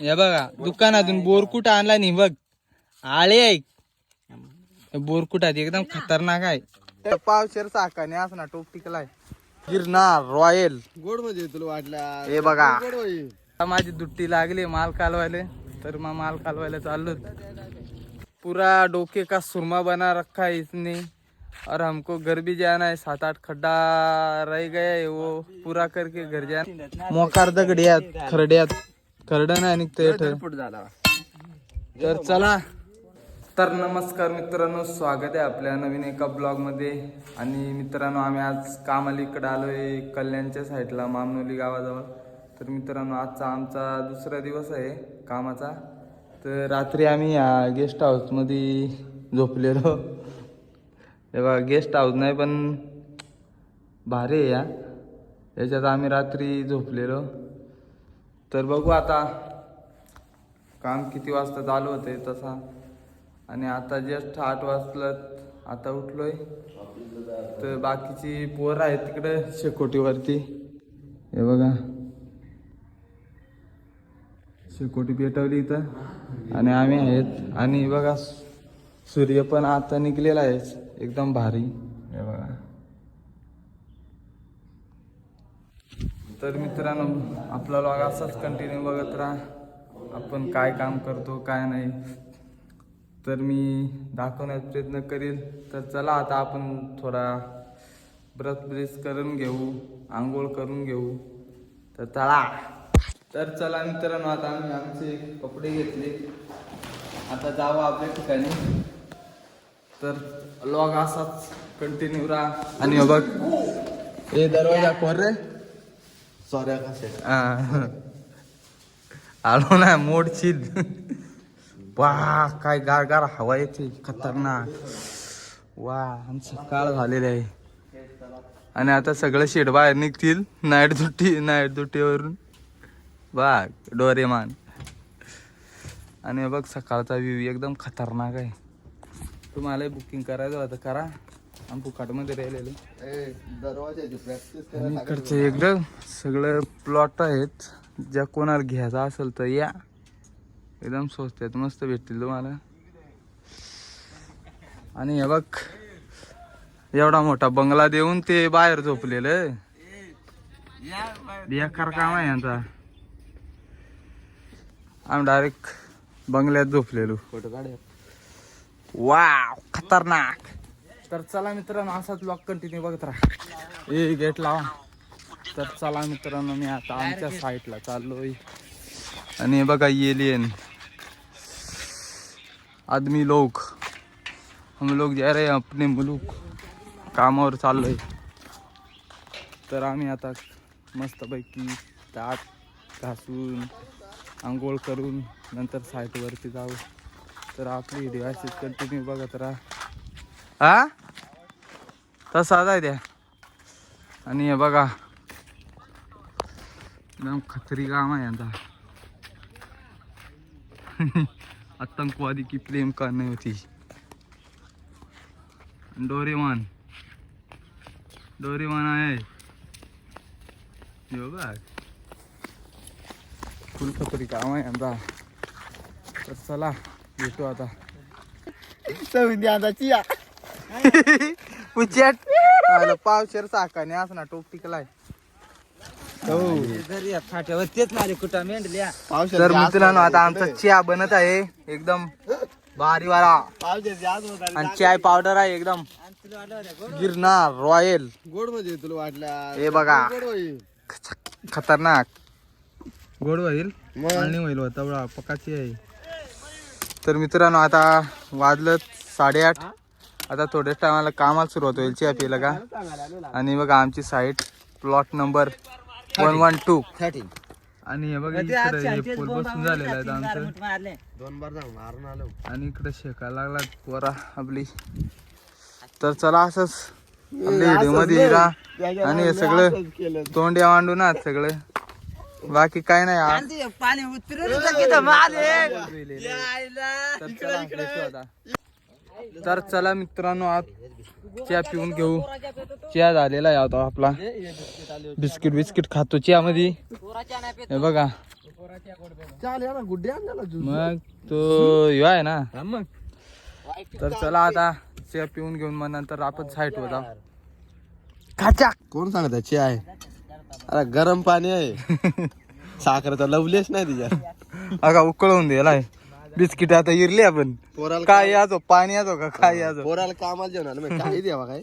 हे बघा दुकानातून बोरकुट आणला नाही बघ. आळे ऐक बोरकुटात एकदम खतरनाक आहे. पावशेर चाकाने असं ना टोप टिकलाय. गिरनार रॉयल. गोड म्हणजे तुला वाटल्या हे बघा. गोड होई आता माझी दुट्टी लागली माल कालवायला. तर मग माल कालवायला चाललो. पूरा डोके का सुरमा बना रखा है इसने. और हमको घर भी जाना है सात आठ खड्डा रह गया है वो. पूरा करके घर जाना मोकार दगड्यात खरड्यात. खरड नाही निघतं. झाला. तर चला. तर नमस्कार मित्रांनो स्वागत आहे आपल्या नवीन एका ब्लॉगमध्ये आणि मित्रांनो आम्ही आज कामालीकडे आलोय कल्याणच्या साईडला मामनोली गावाजवळ. तर मित्रांनो आजचा आमचा दुसरा दिवस आहे कामाचा. तर रात्री आम्ही या गेस्ट हाऊसमध्ये झोपलेलो. हे बघा गेस्ट हाऊस नाही पण भारी आहे या. याच्यात आम्ही रात्री झोपलेलो. तर बघू आता. काम किती वाजता चालू होते तसा. आणि आता जस्ट आठ वाजलं आता उठलोय. तर बाकीची पोरं आहेत तिकडे शेकोटीवरती. हे बघा. शेकोटी पेटवली इथं. आणि आम्ही आहेत. आणि बघा सूर्य पण आता निघलेला आहे. एकदम भारी हे बघा तर मित्रांनो आपला लॉग असाच कंटिन्यू बघत राहा. आपण काय काम करतो काय नाही. तर मी दाखवण्याचा प्रयत्न करेल तर चला आता आपण थोडा ब्रश ब्रेस करून घेऊ आंघोळ करून घेऊ. तर चला. तर चला मित्रांनो आता आम्ही आमचे कपडे घेतले. आता जावं आपल्या ठिकाणी. तर लॉग असाच कंटिन्यू राहा. आणि बघ हे दरवाजा कोण रे? सॉरी कशा ah. आलो ना मोडशील. वा काय गार गार हवा येते खतरनाक. वा आमचं काळ झालेलं आहे. आणि आता सगळं शेड बाहेर निघतील नाईट दुट्टी नाईट दुट्टीवरून बा डोरेमान. आणि बघ सकाळचा व्ह्यू एकदम खतरनाक आहे. तुम्हाला बुकिंग करायचं होतं करा. राहिलेलो. आणि इकडचं एकदम सगळं प्लॉट आहेत. ज्या कोणाला घ्यायचा असेल तर या. एकदम स्वस्त आहेत मस्त भेटतील तुम्हाला. आणि हे बघ एवढा मोठा बंगला देऊन ते बाहेर झोपलेलं. बेकार काम आहे यांचा. आम्ही डायरेक्ट बंगल्यात झोपलेलो. फोटो काढ वा खतरनाक. तर चला मित्रांनो असाच ब्लॉग कंटिन्यू बघत राहा. ए गेट लावा. तर चला मित्रांनो मी आता आमच्या साईडला चाललोय. आणि हे बघा एलियन आदमी लोग हम लोग जा रहे हैं अपने मुलूक कामावर चाललोय. तर आम्ही आता मस्तपैकी ताट घासून आंघोळ करून नंतर साईटवरती जाऊ. तर आपली व्हिडिओ अशीच कंटिन्यू बघत राहा. हा? तसा आहे त्या. आणि हे बघा. एकदम खतरी काम आहे यांचा. आतंकवादी की प्रेम करणे होती. डोरेमान. डोरेमान आहे. हे बघ. फुल खतरी काम आहे यांचा. तर चला भेटू आता चिया. उचेट. पावशेर चाकाने असं ना टोप टिकलाय. फाट्यावर तेच माझे कुठं मेंढल्या तर मित्रांनो आता आमचा चहा बनत आहे एकदम भारी वारा आणि चाय पावडर आहे एकदम. गिरनार रॉयल. गोड म्हणजे तुला वाटल्या हे बघा. खतरनाक. गोड होईल? मग? आणि होईल होता पकाची आहे. तर मित्रांनो आता वाजलं साडेआठ. आता थोड्याच टायमाला कामाला सुरुवात होईल. चहा पिला का? आणि बघा आमची site plot number one one two thirteen आणि हे बघा इकडे हे पोल बसून झालेलं आहे आमचं. दोन बार जाऊन मारून आलो. आणि इकडे शेकायला लागला पोरा आपली. तर चला असंच आपल्या व्हिडिओमध्ये राहा आणि हे सगळं तोंड्या मांडून आहात सगळं. बाकी काय नाही पाणी उतरून मारे तर चला, मित्रांनो आज चहा पिऊन घेऊ. चहा झालेला आहे आता आपला. बिस्किट बिस्किट खातो चहा मध्ये हे बघा. या मग तो ह्यो आहे ना. मग. तर चला आता चे पिऊन घेऊन मग नंतर आपण साईट वर जाऊ. खाचा. कोण सांगत आहे चे आहे? अरे गरम पाणी आहे. साखर तर लवलीच नाही तिच्यात. अगा उकळवून दिलाय बिस्किट आता इरली आपण. पोराला काय याचो? पाणी याचो का काय याचो? पोराला कामाला जेवण आलं मग काही द्यावा काय?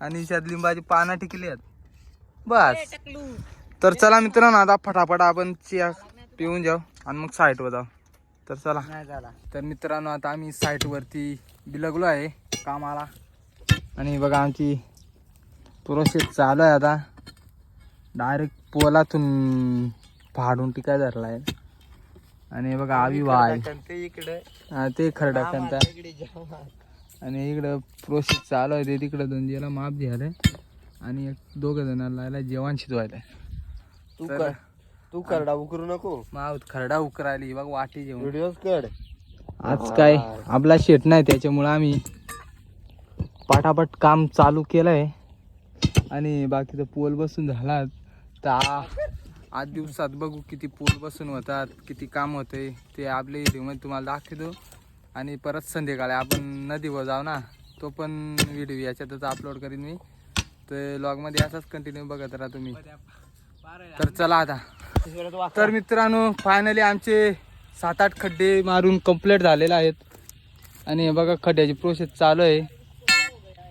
आणि शात लिंबाची पानं टिकली आहेत. बस. तर चला मित्रांनो आता फटाफट आपण चिया पिऊन जाऊ आणि मग साईट वर जाऊ. तर चला. तर मित्रांनो आता आम्ही साईट वरती बिलगलो आहे कामाला. आणि बघा आमची प्रोसेस चालू आहे आता. डायरेक्ट पोलातून फाडून टिकाय धरला आहे. आणि बघा आवी वाय ते इकडे. ते खरडा कंता आणि. इकडं प्रोसेस चालू आहे ते तिकडं दोन माप झालंय. आणि एक दोघं जणांना लायला जेवण शिजवायला तू तर- कर तू करडा उकरू नको. माव खरडा उकरायली बघ वाटी जेवण. व्हिडिओज कड आज काय? आपला शेट नाही त्याच्यामुळं आम्ही पाटापट काम चालू केलंय. आणि बाकीचं पोल बसून झाला तर आ- आठ दिवसात बघू किती पूल बसून होतात किती काम होते ते आपल्या व्हिडिओमध्ये तुम्हाला दाखवतो. आणि परत संध्याकाळी आपण नदीवर जाऊ ना तो पण व्हिडिओ याच्यातच अपलोड करीन मी. तर लॉगमध्ये असाच कंटिन्यू बघत राहा तुम्ही. तर चला आता. तर मित्रांनो फायनली आमचे सात आठ खड्डे मारून कंप्लीट झालेले आहेत. आणि बघा खड्ड्याची प्रोसेस चालू आहे.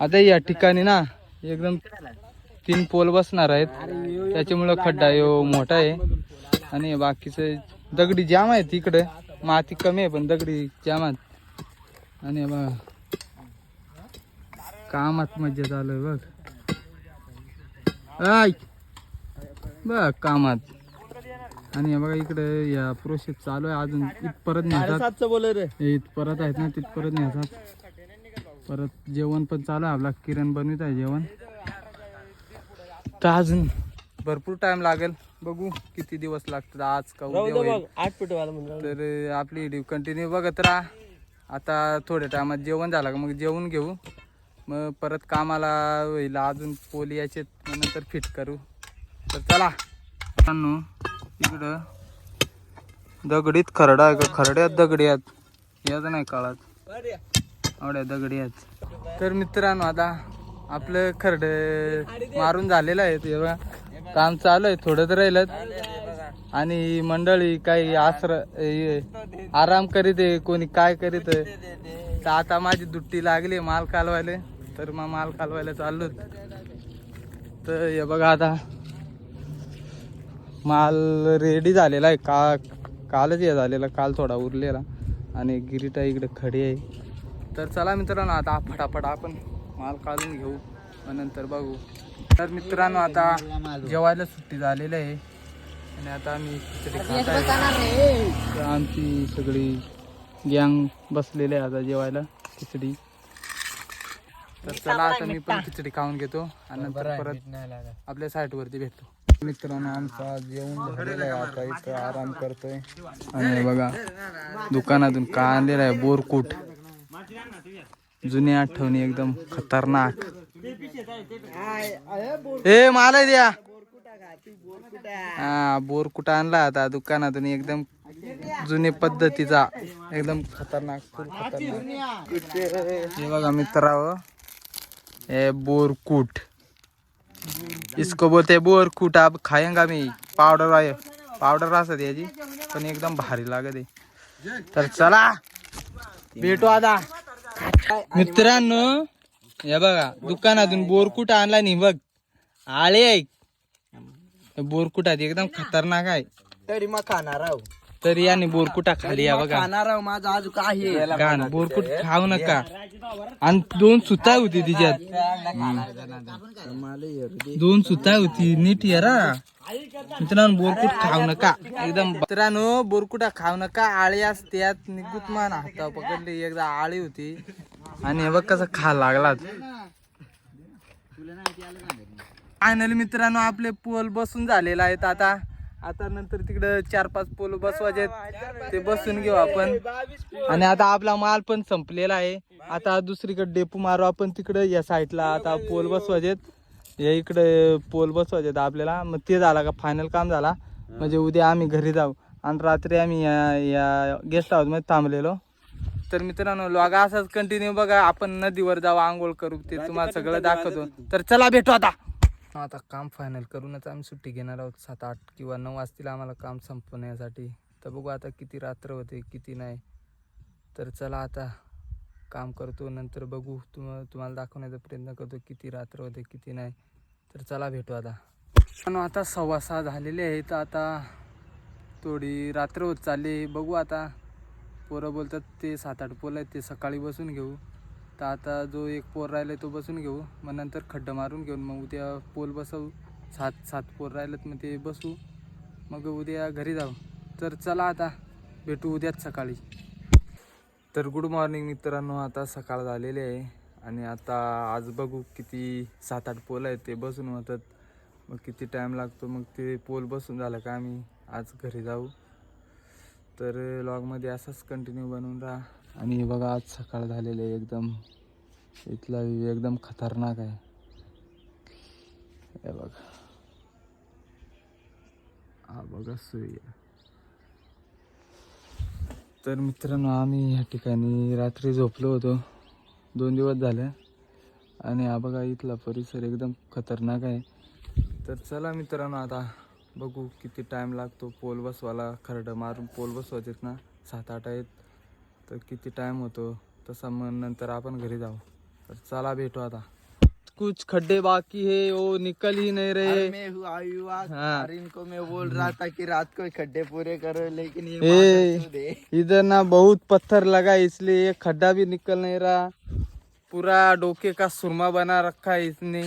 आता या ठिकाणी ना एकदम तीन पोल बसणार आहेत. त्याच्यामुळं खड्डा यो मोठा आहे. आणि बाकीचं दगडी जाम आहे तिकडे माती कमी आहे पण दगडी जाम आहेत. आणि हे बघा. कामात मज्जा चालू आहे बघ. ऐक. बघ कामात. आणि बघा इकडे या प्रोसेस चालू आहे. अजून इथपर्यंत नेतात रे. हे इथपर्यंत आहेत ना तिथपर्यंत नेतात परत जेवण पण चालू आहे. आपला किरण बनवित आहे जेवण. तर अजून भरपूर टाइम लागेल. बघू किती दिवस लागतात. आज का उद्या होईल. आठ फुट वाला म्हणून तर अं, आपली व्हिडिओ कंटिन्यू बघत राहा. आता थोड्या टायमात जेवण झालं का? मग जेवण घेऊ. मग परत कामाला होईल. अजून पोली याचे मग नंतर फिट करू. तर चला. मित्रांनो इकडं दगडीत खरडा आहे का? खरड्यात दगडी आहेत. याच नाही काळात. आवड्या दगडी आहेत. तर मित्रांनो आता आपलं खरड मारून झालेलं आहे ते बघा. काम चालू आहे थोडं तर राहिलं आणि मंडळी काही आसर हे, आराम करीत आहे कोणी काय करीत आहे. तर आता माझी दुट्टी लागली माल कालवायला तर मग माल कालवायला चाललो तर हे बघा आता. माल रेडी झालेला आहे. का कालच हे झालेला काल थोडा उरलेला. आणि गिरीटा इकडे खडी आहे. तर चला मित्रांनो आता फटाफट आपण माल काढून घेऊ नंतर बघू. तर मित्रांनो आता जेवायला सुट्टी झालेली आहे. आणि आता आम्ही खिचडी खात आहे. आमची सगळी गँग बसलेली आहे आता जेवायला खिचडी. तर चला आता मी पण खिचडी खाऊन घेतो आणि नंतर परत आपल्या साईट वरती भेटतो. मित्रांनो आमचा जेवण झालेलं आहे आता. इथं आराम करतोय. आणि बघा दुकानातून का आणलेला आहे बोरकूट. जुनी आठवणी एकदम खतरनाक. ए मला द्या. हा बोरकुट आणला आता दुकानातून. एकदम जुने पद्धतीचा. एकदम खतरनाक खतरनाक. हे बघा मित्रांनो. हे बोरकूट. इसको बोलते बोरकूट. आप खाएंगा मी. पावडर आहे. पावडर असत याची. पण एकदम भारी लागत. आहे तर चला भेटू आता. मित्रांनो हे बघा दुकानातून बोरकुट आणला नाही बघ. आळे आहे. बोरकुटात एकदम खतरनाक आहे. तरी मग खाणार आहो. तरी याने बोरकुटा खाली या बघा. खाणार आहो माझं अजून काही गाण बोरकुट खाऊ नका. आणि दोन सुता होती तिच्यात. दोन सुता होती नीट येरा मित्रांनो बोरकुट खाऊ नका. एकदम मित्रांनो बोरकुटा खाऊ नका. आळी असत्यात निघूत मान हाता पकडली. एकदा आळी होती. आणि हे बघ कसं खा लागला. फायनली मित्रांनो आपले पोल बसून झालेले आहेत आता. आता नंतर तिकडे चार पाच पोल बसवायचे आहेत. ते बसून घेऊ आपण. आणि आता आपला माल पण संपलेला आहे. आता दुसरीकडे डेपू मारू आपण तिकडे या साईडला आता पोल बसवायचे या इकडे पोल बसवायचे आहेत आपल्याला. मग ते झाला का फायनल काम झाला. म्हणजे उद्या आम्ही घरी जाऊ. आणि रात्री आम्ही या या गेस्ट हाऊसमध्ये थांबलेलो. तर मित्रांनो लॉग असाच कंटिन्यू बघा. आपण नदीवर जाऊ आंघोळ करू ते तुम्हाला सगळं दाखवतो. तर चला भेटू आता. आता काम फायनल करूनच आम्ही सुट्टी घेणार आहोत. सात आठ किंवा नऊ वाजतील आम्हाला काम संपवण्यासाठी तर बघू आता किती रात्र होते किती नाही. तर चला आता काम करतो नंतर बघू. तुम तुम्हाला दाखवण्याचा प्रयत्न करतो किती रात्र होते किती नाही. तर चला भेटू आता. पण आता सव्वा सहा झालेले आहेत. तर आता थोडी रात्र होत चालली बघू आता. पोरं बोलतात ते सात आठ पोलं आहेत ते सकाळी बसून घेऊ. तर आता जो एक पोर राहिला तो बसून घेऊ. मग नंतर खड्डं मारून घेऊन मग उद्या पोल बसवू. सात सात पोर राहिलेत मग ते बसू. मग उद्या घरी जाऊ. तर चला आता भेटू उद्याच सकाळी. तर गुड मॉर्निंग मित्रांनो आता सकाळ झालेली आहे. आणि आता आज बघू किती सात आठ पोल आहेत ते बसून होतात. मग किती टाईम लागतो मग ते पोल बसून झालं का आम्ही आज घरी जाऊ. तर लॉगमध्ये असंच कंटिन्यू बनवून राहा. आणि हे बघा आज सकाळ झालेले आहे एकदम. इथला व्ह्यू एकदम खतरनाक आहे. हे बघा. हा बघा सूर्य तर मित्रांनो आम्ही या ठिकाणी रात्री झोपलो होतो. दोन दिवस झाले. आणि हा बघा इथला परिसर एकदम खतरनाक आहे. तर चला मित्रांनो आता बघू किती टाईम लागतो. पोल बसवायला खरडं मारून पोल बसवायचेत ना. सात आठ आहेत. तर किती टाईम होतो? तसा मग नंतर आपण घरी जाऊ. तर चला भेटू आता. कुछ खड्डे बाकी है वो निकल ही नहीं रहे. मैं हूँ। इनको मैं बोल रहा था कि रात को खड्डे पूरे करो लेकिन ये? इधर ना बहुत पत्थर लगा इसलिए ये खड्डा भी निकल नहीं रहा। पूरा डोके का सुरमा बना रखा है इसने।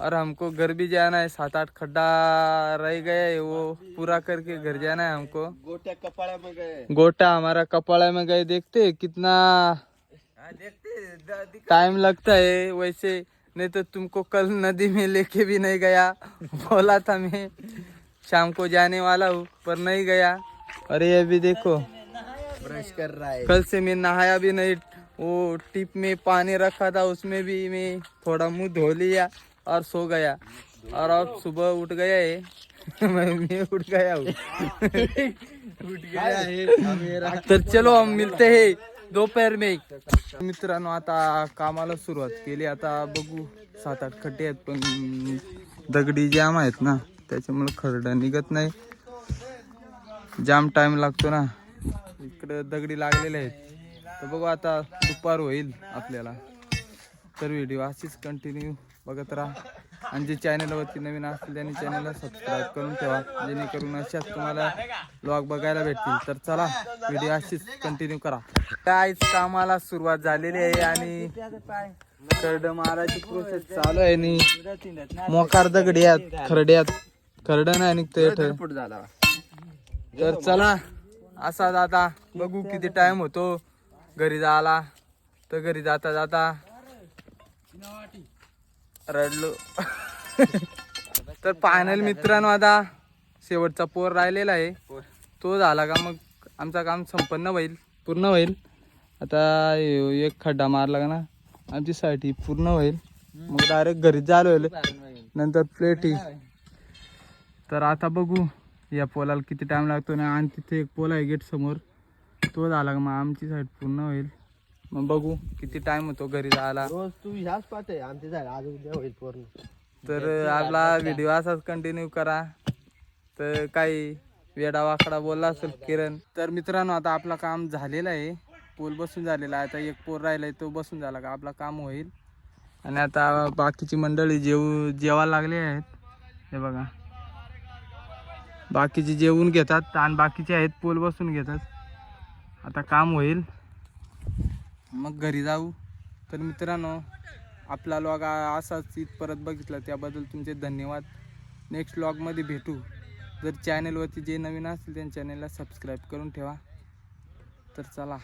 और हमको घर भी जाना है सात आठ खड्डा रह गए वो पूरा करके घर जाना है हमको। गोटा कपाड़ा में गए। गोटा हमारा कपाड़ा में गए देखते कितना हाँ, देखते टाइम लगता है वैसे नहीं तो तुमको कल नदी में लेके भी नहीं गया। बोला था मैं शाम को जाने वाला हूँ पर नहीं गया। अरे ये भी देखो। ब्रश कर रहा है। कल से मैं नहाया भी नहीं वो टिप में पानी रखा था उसमें भी मैं थोड़ा मुँह धो लिया। और सो गया। और अब सुबह उठ गया है मैं उठ गया हूँ। उठ गया है तर चलो हम मिलते हैं दोपहर में। मित्रांनो आता कामाला सुरुवात केली. आता बघू सात आठ खड्डे आहेत पण दगडी जाम आहेत ना. त्याच्यामुळे खरडा निघत नाही. जाम टाइम लागतो ना. इकडे दगडी लागलेले आहेत. तर बघू आता दुपार होईल आपल्याला. तर व्हिडिओ अशीच कंटिन्यू बघत राहा. आणि जे चॅनलवरती नवीन असतील त्यांनी चॅनलला सबस्क्राईब करून ठेवा. जेणेकरून अशाच तुम्हाला ब्लॉग बघायला भेटतील. तर चला व्हिडिओ अशीच कंटिन्यू करा. कायच कामाला सुरुवात झालेली आहे आणि खरड मारायची प्रोसेस चालू आहे आणि मोकार दगड्यात खरड्यात खरड नाही निघतंय झाला तर चला असा जाता बघू किती टाइम होतो. घरी जायला. तर घरी जाता जाता रडलो. तर फायनल मित्रांनो आता शेवटचा पोर राहिलेला आहे. तो झाला का मग आमचं काम संपन्न होईल. पूर्ण होईल. आता एक खड्डा मारला का ना आमची साठी पूर्ण होईल. मग डायरेक्ट घरी झालो होईल. नंतर प्लेटी तर आता बघू या पोलाला किती टाइम लागतो ना आणि तिथे एक पोल आहे गेट समोर तो झाला का मग आमची साईड पूर्ण होईल. मग बघू किती टाइम होतो घरी जायला. रोज तू ह्याच पाहते आमचे झाले आज उद्या होईल पूर्ण. तर आपला व्हिडिओ असाच कंटिन्यू करा. तर काही वेडा वाकडा बोलला असेल किरण. तर मित्रांनो आता आपलं काम झालेलं आहे. पोल बसून झालेला आहे. आता एक पोल राहिला आहे तो बसून झाला का? आपलं काम होईल. आणि आता बाकीची मंडळी जेव जेवायला लागले आहेत. हे बघा. बाकीचे जेवून घेतात आणि बाकीचे आहेत पोल बसून घेतात. आता काम होईल. मग घरी जाऊ. तर मित्रांनो आपला लॉग असाच परत बघितला. त्याबद्दल तुमचे धन्यवाद. नेक्स्ट लॉगमध्ये भेटू. जर चॅनलवरती जे नवीन असतील त्या चॅनलला सबस्क्राईब करून ठेवा. तर चला.